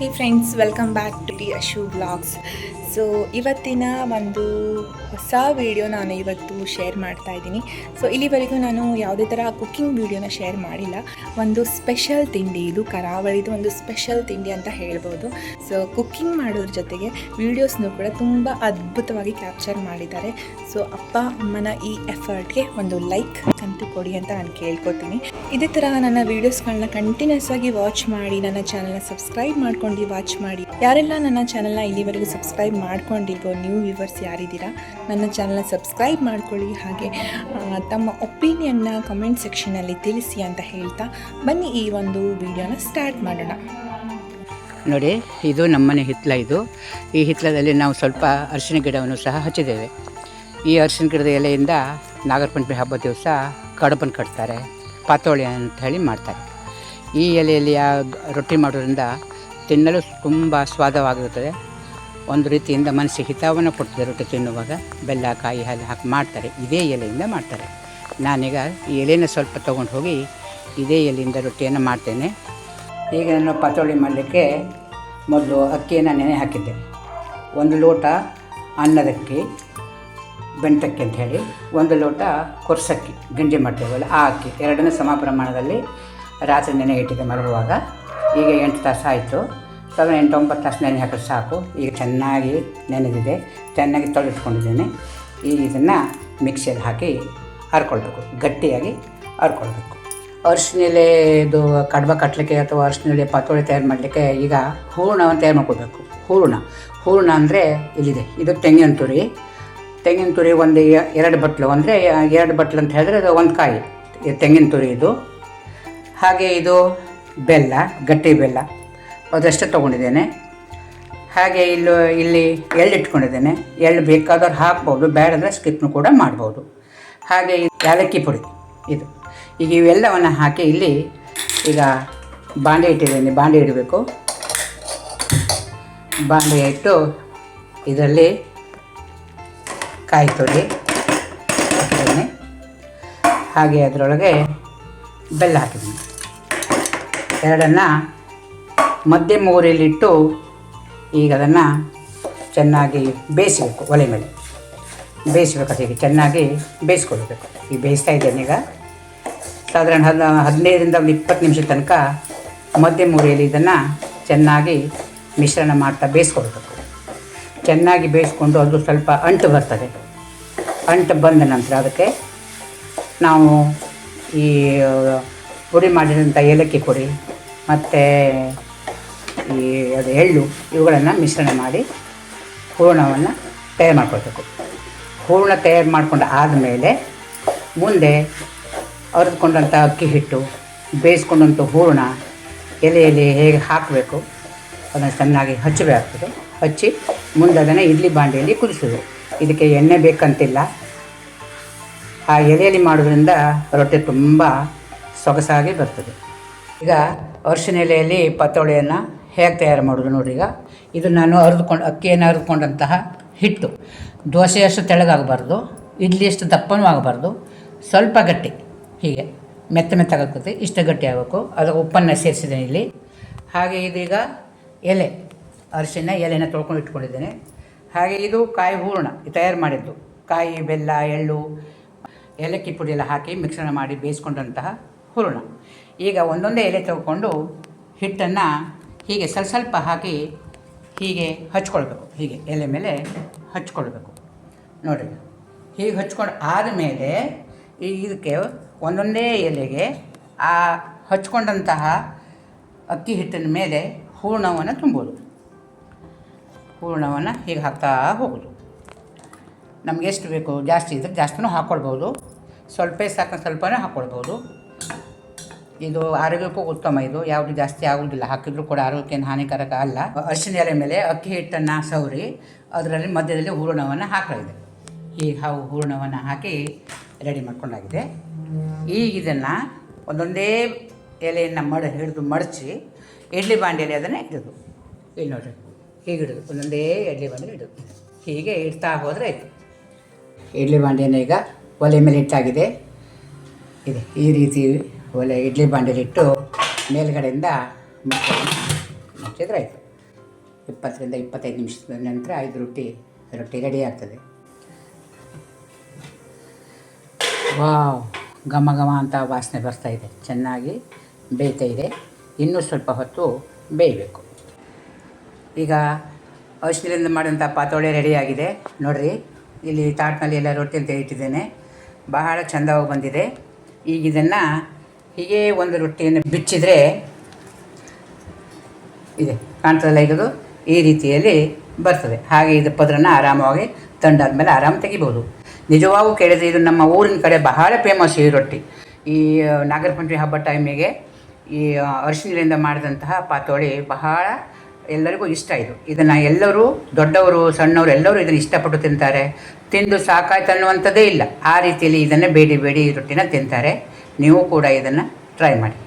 hey friends welcome back to the Ashu blogs So ಇವತ್ತಿನ ಒಂದು ಹೊಸ ವಿಡಿಯೋ ನಾನು ಇವತ್ತು ಶೇರ್ ಮಾಡ್ತಾ ಇದ್ದೀನಿ. ಸೊ ಇಲ್ಲಿವರೆಗೂ ನಾನು ಯಾವುದೇ ಥರ ಕುಕ್ಕಿಂಗ್ ವಿಡಿಯೋನ ಶೇರ್ ಮಾಡಿಲ್ಲ. ಒಂದು ಸ್ಪೆಷಲ್ ತಿಂಡಿ ಇದು, ಕರಾವಳಿದು ಒಂದು ಸ್ಪೆಷಲ್ ತಿಂಡಿ ಅಂತ ಹೇಳ್ಬೋದು. ಸೊ ಕುಕ್ಕಿಂಗ್ ಮಾಡೋದ್ರ ಜೊತೆಗೆ ವೀಡಿಯೋಸ್ನು ಕೂಡ ತುಂಬ ಅದ್ಭುತವಾಗಿ ಕ್ಯಾಪ್ಚರ್ ಮಾಡಿದ್ದಾರೆ. ಸೊ ಅಪ್ಪ, ಅಮ್ಮನ ಈ ಎಫರ್ಟ್ಗೆ ಒಂದು ಲೈಕ್ ಕಂತು ಕೊಡಿ ಅಂತ ನಾನು ಕೇಳ್ಕೊತೀನಿ. ಇದೇ ಥರ ನನ್ನ ವೀಡಿಯೋಸ್ಗಳನ್ನ ಕಂಟಿನ್ಯೂಸ್ ಆಗಿ ವಾಚ್ ಮಾಡಿ, ನನ್ನ ಚಾನಲ್ನ ಸಬ್ಸ್ಕ್ರೈಬ್ ಮಾಡ್ಕೊಂಡು ವಾಚ್ ಮಾಡಿ. ಯಾರೆಲ್ಲ ನನ್ನ ಚಾನಲ್ನ ಇಲ್ಲಿವರೆಗೂ ಸಬ್ಸ್ಕ್ರೈಬ್ ಮಾಡ್ಕೊಂಡಿಲ್ವೋ ನ್ಯೂ ವ್ಯೂವರ್ಸ್ ಯಾರಿದ್ದೀರಾ, ನನ್ನ ಚಾನಲ್ನ ಸಬ್ಸ್ಕ್ರೈಬ್ ಮಾಡ್ಕೊಳ್ಳಿ. ಹಾಗೆ ತಮ್ಮ ಒಪಿನಿಯನ್ನ ಕಮೆಂಟ್ ಸೆಕ್ಷನಲ್ಲಿ ತಿಳಿಸಿ ಅಂತ ಹೇಳ್ತಾ ಬನ್ನಿ ಈ ಒಂದು ವಿಡಿಯೋನ ಸ್ಟಾರ್ಟ್ ಮಾಡೋಣ. ನೋಡಿ, ಇದು ನಮ್ಮನೆ ಹಿತ್ತಲ ಇದು. ಈ ಹಿತ್ತಲದಲ್ಲಿ ನಾವು ಸ್ವಲ್ಪ ಅರಿಶಿನ ಗಿಡವನ್ನು ಸಹ ಹಚ್ಚಿದ್ದೇವೆ. ಈ ಅರಿಶಿನ ಗಿಡದ ಎಲೆಯಿಂದ ನಾಗರ ಪಂಚಮಿ ಹಬ್ಬದ ದಿವಸ ಕಡುಬನ್ನು ಕಟ್ತಾರೆ, ಪಾತೋಳಿ ಅಂತ ಹೇಳಿ ಮಾಡ್ತಾರೆ. ಈ ಎಲೆಯಲ್ಲಿ ರೊಟ್ಟಿ ಮಾಡೋದ್ರಿಂದ ತಿನ್ನಲು ತುಂಬ ಸ್ವಾದವಾಗಿರುತ್ತದೆ. ಒಂದು ರೀತಿಯಿಂದ ಮನಸ್ಸಿಗೆ ಹಿತವನ್ನು ಕೊಡ್ತದೆ ರೊಟ್ಟಿ ತಿನ್ನುವಾಗ. ಬೆಲ್ಲ ಕಾಯಿ ಹಾಲು ಹಾಕಿ ಮಾಡ್ತಾರೆ. ಇದೇ ಎಲೆಯಿಂದ ಮಾಡ್ತಾರೆ. ನಾನೀಗ ಈ ಎಲೆನ ಸ್ವಲ್ಪ ತೊಗೊಂಡು ಹೋಗಿ ಇದೇ ಎಲೆಯಿಂದ ರೊಟ್ಟಿಯನ್ನು ಮಾಡ್ತೇನೆ. ಈಗ ನಾನು ಪಾತೋಳಿ ಮಾಡಲಿಕ್ಕೆ ಮೊದಲು ಅಕ್ಕಿಯನ್ನು ನೆನೆ ಹಾಕಿದ್ದೆ ಒಂದು ಲೋಟ ಅನ್ನದಕ್ಕಿ ಬೆಣ್ತಕ್ಕಿ ಅಂತ ಹೇಳಿ, ಒಂದು ಲೋಟ ಕೊರ್ಸಕ್ಕಿ ಗಂಜಿ ಮಾಡ್ತೇವಲ್ಲ ಆ ಅಕ್ಕಿ ಎರಡನ್ನೂ ಸಮ ಪ್ರಮಾಣದಲ್ಲಿ ರಾತ್ರಿ ನೆನೆ ಇಟ್ಟಿದ್ದೆ ಮಲಗುವಾಗ. ಈಗ ಎಂಟು ತಾಸು ಆಯಿತು. ಸಾವಿರ ಎಂಟೊಂಬತ್ತು ತಾಸು ನೆನೆ ಹಾಕಿದ್ರೆ ಸಾಕು. ಈಗ ಚೆನ್ನಾಗಿ ನೆನೆದಿದೆ. ಚೆನ್ನಾಗಿ ತೊಳೆದಿಟ್ಕೊಂಡಿದ್ದೇನೆ ಈಗ ಇದನ್ನು ಮಿಕ್ಸಿಯಲ್ಲಿ ಹಾಕಿ ಹರ್ಕೊಳ್ಬೇಕು ಗಟ್ಟಿಯಾಗಿ ಹರ್ಕೊಳ್ಬೇಕು ಇದು ಕಡ್ಬ ಕಟ್ಟಲಿಕ್ಕೆ ಅಥವಾ ಅರಿಶಿನ ಎಲೆ ಪಾತೋಳಿ ತಯಾರು ಮಾಡಲಿಕ್ಕೆ ಈಗ ಹೂರಣವನ್ನು ತಯಾರು ಮಾಡ್ಕೊಳ್ಬೇಕು. ಹೂರಣ. ಹೂರಣ ಅಂದರೆ ಇಲ್ಲಿದೆ. ಇದು ತೆಂಗಿನ ತುರಿ. ತೆಂಗಿನ ತುರಿ ಒಂದು ಎರಡು ಬಟ್ಲು. ಅಂದರೆ ಎರಡು ಬಟ್ಲು ಅಂತ ಹೇಳಿದ್ರೆ ಅದು ಒಂದು ಕಾಯಿ. ತೆಂಗಿನ ತುರಿ ಇದು. ಹಾಗೆ ಇದು ಬೆಲ್ಲ, ಗಟ್ಟಿ ಬೆಲ್ಲ. ಅದಷ್ಟೇ ತೊಗೊಂಡಿದ್ದೇನೆ. ಹಾಗೆ ಇಲ್ಲಿ ಇಲ್ಲಿ ಎಳ್ಳು ಇಟ್ಕೊಂಡಿದ್ದೇನೆ. ಎಳ್ಳು ಬೇಕಾದವ್ರು ಹಾಕ್ಬೋದು, ಬೇಡ ಅಂದರೆ ಸ್ಕಿಪ್ನು ಕೂಡ ಮಾಡ್ಬೋದು. ಹಾಗೆ ಏಲಕ್ಕಿ ಪುಡಿ ಇದು. ಈಗ ಇವೆಲ್ಲವನ್ನು ಹಾಕಿ ಇಲ್ಲಿ ಈಗ ಬಾಂಡೆ ಇಟ್ಟಿದ್ದೇನೆ, ಬಾಂಡೆ ಇಡಬೇಕು. ಬಾಂಡೆ ಇಟ್ಟು ಇದರಲ್ಲಿ ಕಾಯಿ ತುರಿ ಹಾಕಿದ್ದೇನೆ ಹಾಗೆ ಅದರೊಳಗೆ ಬೆಲ್ಲ ಹಾಕಿದ್ದೀನಿ. ಎರಡನ್ನು ಮಧ್ಯಮ ಊರಿಲಿಟ್ಟು ಈಗ ಅದನ್ನು ಚೆನ್ನಾಗಿ ಬೇಯಿಸಬೇಕು, ಒಲೆ ಮೇಲೆ. ಬೇಯಿಸಬೇಕು ಹೀಗೆ? ಚೆನ್ನಾಗಿ ಬೇಯಿಸ್ಕೊಳ್ಬೇಕು. ಈಗ ಬೇಯಿಸ್ತಾ ಇದ್ದೇನೆ ಈಗ. ಸಾಧಾರಣ ಹದ್, ಹದಿನೈದರಿಂದ ಒಂದು ಇಪ್ಪತ್ತು ನಿಮಿಷದ ತನಕ ಮಧ್ಯಮ ಊರಿಯಲ್ಲಿ ಇದನ್ನು ಚೆನ್ನಾಗಿ ಮಿಶ್ರಣ ಮಾಡ್ತಾ ಬೇಯಿಸ್ಕೊಳ್ಬೇಕು. ಚೆನ್ನಾಗಿ ಬೇಯಿಸ್ಕೊಂಡು ಅದು ಸ್ವಲ್ಪ ಅಂಟು ಬರ್ತದೆ. ಅಂಟು ಬಂದ ನಂತರ ಅದಕ್ಕೆ ನಾವು ಈ ಪುಡಿ ಮಾಡಿದಂಥ ಏಲಕ್ಕಿ ಪುಡಿ, ಮತ್ತು ಈ ಅದು ಎಳ್ಳು, ಇವುಗಳನ್ನು ಮಿಶ್ರಣ ಮಾಡಿ ಹೂರ್ಣವನ್ನು ತಯಾರು ಮಾಡ್ಕೊಳ್ಬೇಕು. ಹೂರ್ಣ ತಯಾರು ಮಾಡಿಕೊಂಡು ಆದಮೇಲೆ ಮುಂದೆ ಅರಿದುಕೊಂಡಂಥ ಅಕ್ಕಿ ಹಿಟ್ಟು ಬೇಯಿಸ್ಕೊಂಡಂಥ ಹೂರ್ಣ, ಎಲೆಯಲ್ಲಿ ಹೇಗೆ ಹಾಕಬೇಕು ಅದನ್ನು ಚೆನ್ನಾಗಿ ಹಚ್ಚಬೇಕಾಗ್ತದೆ ಹಚ್ಚಿ ಮುಂದೆ ಅದನ್ನು ಇಡ್ಲಿ ಬಾಂಡೆಯಲ್ಲಿ ಕುದಿಸೋದು. ಇದಕ್ಕೆ ಎಣ್ಣೆ ಬೇಕಂತಿಲ್ಲ. ಆ ಎಲೆಯಲ್ಲಿ ಮಾಡೋದ್ರಿಂದ ರೊಟ್ಟಿ ತುಂಬ ಸೊಗಸಾಗಿ ಬರ್ತದೆ. ಈಗ ಅರಿಶಿನ ಎಲೆಯಲ್ಲಿ ಪತ್ತೋಳಿಯನ್ನು ಹೇಗೆ ತಯಾರು ಮಾಡೋದು ನೋಡಿ ಈಗ. ಇದು ನಾನು ಅರಿದುಕೊಂಡು, ಅಕ್ಕಿಯನ್ನು ಅರಿದುಕೊಂಡಂತಹ ಹಿಟ್ಟು. ದೋಸೆಯಷ್ಟು ತೆಳಗಾಗಬಾರ್ದು ಇಡ್ಲಿಯಷ್ಟು ದಪ್ಪನೂ ಆಗಬಾರ್ದು. ಸ್ವಲ್ಪ ಗಟ್ಟಿ, ಹೀಗೆ. ಮೆತ್ತ ಮೆತ್ತಾಗುತ್ತೆ ಇಷ್ಟು ಗಟ್ಟಿ ಆಗಬೇಕು. ಅದು ಉಪ್ಪನ್ನು ಸೇರಿಸಿದ್ದೇನೆ ಇಲ್ಲಿ. ಹಾಗೆ ಇದೀಗ ಎಲೆ, ಅರಿಶಿನ ಎಲೆನ ತೊಳ್ಕೊಂಡು ಇಟ್ಕೊಂಡಿದ್ದೇನೆ. ಹಾಗೆ ಇದು ಕಾಯಿ ಹೂರಣ ತಯಾರು ಮಾಡಿದ್ದು. ಕಾಯಿ, ಬೆಲ್ಲ, ಎಳ್ಳು, ಏಲಕ್ಕಿ ಪುಡಿ ಎಲ್ಲ ಹಾಕಿ ಮಿಶ್ರಣ ಮಾಡಿ ಬೇಯಿಸ್ಕೊಂಡಂತಹ ಹೂರಣ. ಈಗ ಒಂದೊಂದೇ ಎಲೆ ತೊಗೊಂಡು ಹಿಟ್ಟನ್ನು ಹೀಗೆ ಸ್ವಲ್ಪ ಸ್ವಲ್ಪ ಹಾಕಿ ಹೀಗೆ ಹಚ್ಕೊಳ್ಬೇಕು. ಹೀಗೆ ಎಲೆ ಮೇಲೆ ಹಚ್ಕೊಳ್ಬೇಕು. ನೋಡಿ ಹೀಗೆ ಹಚ್ಕೊಂಡು ಆದಮೇಲೆ ಈ ಇದಕ್ಕೆ ಒಂದೊಂದೇ ಎಲೆಗೆ ಆ ಹಚ್ಕೊಂಡಂತಹ ಅಕ್ಕಿ ಹಿಟ್ಟಿನ ಮೇಲೆ ಹೂರ್ಣವನ್ನು ತುಂಬೋದು. ಹೂರ್ಣವನ್ನು ಹೀಗೆ ಹಾಕ್ತಾ ಹೋಗೋದು. ನಮಗೆ ಎಷ್ಟು ಬೇಕು ಜಾಸ್ತಿ ಇದ್ದರೆ ಜಾಸ್ತಿನೂ ಹಾಕ್ಕೊಳ್ಬೋದು ಸ್ವಲ್ಪ ಸಾಕು ಸ್ವಲ್ಪನೇ ಹಾಕ್ಕೊಳ್ಬೋದು ಇದು ಆರೋಗ್ಯಕ್ಕೂ ಉತ್ತಮ. ಇದು ಯಾವುದು ಜಾಸ್ತಿ ಆಗೋದಿಲ್ಲ ಹಾಕಿದ್ರು ಕೂಡ ಆರೋಗ್ಯಕ್ಕೆ ಹಾನಿಕಾರಕ ಅಲ್ಲ. ಅರಿಶಿನ ಎಲೆ ಮೇಲೆ ಅಕ್ಕಿ ಹಿಟ್ಟನ್ನು ಸವರಿ, ಅದರಲ್ಲಿ ಮಧ್ಯದಲ್ಲಿ ಹೂರಣವನ್ನು ಹಾಕಲಾಗಿದೆ. ಈ ಹಾವು ಹೂರಣವನ್ನು ಹಾಕಿ ರೆಡಿ ಮಾಡ್ಕೊಂಡಾಗಿದೆ. ಈಗ ಇದನ್ನು ಒಂದೊಂದೇ ಎಲೆಯನ್ನು ಮಡ, ಹಿಡಿದು ಮಡಚಿ ಇಡ್ಲಿ ಬಾಂಡೆಯಲ್ಲಿ ಅದನ್ನು ಇಡೋದು. ಇಲ್ಲಿ ನೋಡಿರಿ. ಹೀಗೆ ಇಡೋದು. ಒಂದೊಂದೇ ಇಡ್ಲಿ ಬಾಂಡೆ ಇಡೋದು. ಹೀಗೆ ಇಡ್ತಾ ಹೋದರೆ ಆಯಿತು. ಇಡ್ಲಿ ಬಾಂಡೆಯನ್ನು ಈಗ ಒಲೆ ಮೇಲೆ ಇಟ್ಟಾಗಿದೆ. ಇದೆ. ಈ ರೀತಿ ಒಲೆ ಇಡ್ಲಿ ಬಾಂಡೆಲಿಟ್ಟು ಮೇಲ್ಗಡೆಯಿಂದ ಮುಚ್ಚಿದ್ರೆ ಆಯಿತು. ಇಪ್ಪತ್ತರಿಂದ ಇಪ್ಪತ್ತೈದು ನಿಮಿಷದ ನಂತರ ಐದು ರೊಟ್ಟಿ ರೊಟ್ಟಿ ರೆಡಿ ಆಗ್ತದೆ. ವಾವ್, ಘಮ ಘಮ ಅಂತ ವಾಸನೆ ಬರ್ತಾ ಇದೆ. ಚೆನ್ನಾಗಿ ಬೇಯ್ತಾ ಇದೆ. ಇನ್ನೂ ಸ್ವಲ್ಪ ಹೊತ್ತು ಬೇಯಬೇಕು. ಈಗ ಔಷಧಿಯಿಂದ ಮಾಡಿದಂಥ ಪಾತೋಳೆ ರೆಡಿಯಾಗಿದೆ ನೋಡಿರಿ, ಇಲ್ಲಿ ತಾಟ್ನಲ್ಲಿ ಎಲ್ಲ ರೊಟ್ಟಿ ಅಂತ ಇಟ್ಟಿದ್ದೇನೆ. ಬಹಳ ಚೆಂದವಾಗಿ ಬಂದಿದೆ. ಈಗ ಇದನ್ನು ಹೀಗೆ ಒಂದು ರೊಟ್ಟಿಯನ್ನು ಬಿಚ್ಚಿದರೆ ಇದೆ, ಕಾಣ್ತದಲ್ಲ ಇದು ಈ ರೀತಿಯಲ್ಲಿ ಬರ್ತದೆ. ಹಾಗೆ ಇದು ಪದ್ರನ ಆರಾಮವಾಗಿ ತಂಡಾದ ಮೇಲೆ ಆರಾಮ ತೆಗಿಬೋದು. ನಿಜವಾಗೂ ಕೇಳಿದರೆ ಇದು ನಮ್ಮ ಊರಿನ ಕಡೆ ಬಹಳ ಫೇಮಸ್ ಈ ರೊಟ್ಟಿ. ಈ ನಾಗರ ಪಂಚಮಿ ಹಬ್ಬ ಟೈಮಿಗೆ ಈ ಅರಿಶಿನಿಂದ ಮಾಡಿದಂತಹ ಪಾತೋಳಿ ಬಹಳ ಎಲ್ಲರಿಗೂ ಇಷ್ಟ ಇದು. ಇದನ್ನು ಎಲ್ಲರೂ, ದೊಡ್ಡವರು, ಸಣ್ಣವರು ಎಲ್ಲರೂ ಇದನ್ನು ಇಷ್ಟಪಟ್ಟು ತಿಂತಾರೆ. ತಿಂದು ಸಾಕಾಯ್ತು ಅನ್ನುವಂಥದ್ದೇ ಇಲ್ಲ. ಆ ರೀತಿಯಲ್ಲಿ ಇದನ್ನು ಬೇಡಿ ಬೇಡಿ ರೊಟ್ಟಿನ ತಿಂತಾರೆ. ನೀವು ಕೂಡ ಇದನ್ನು ಟ್ರೈ ಮಾಡಿ.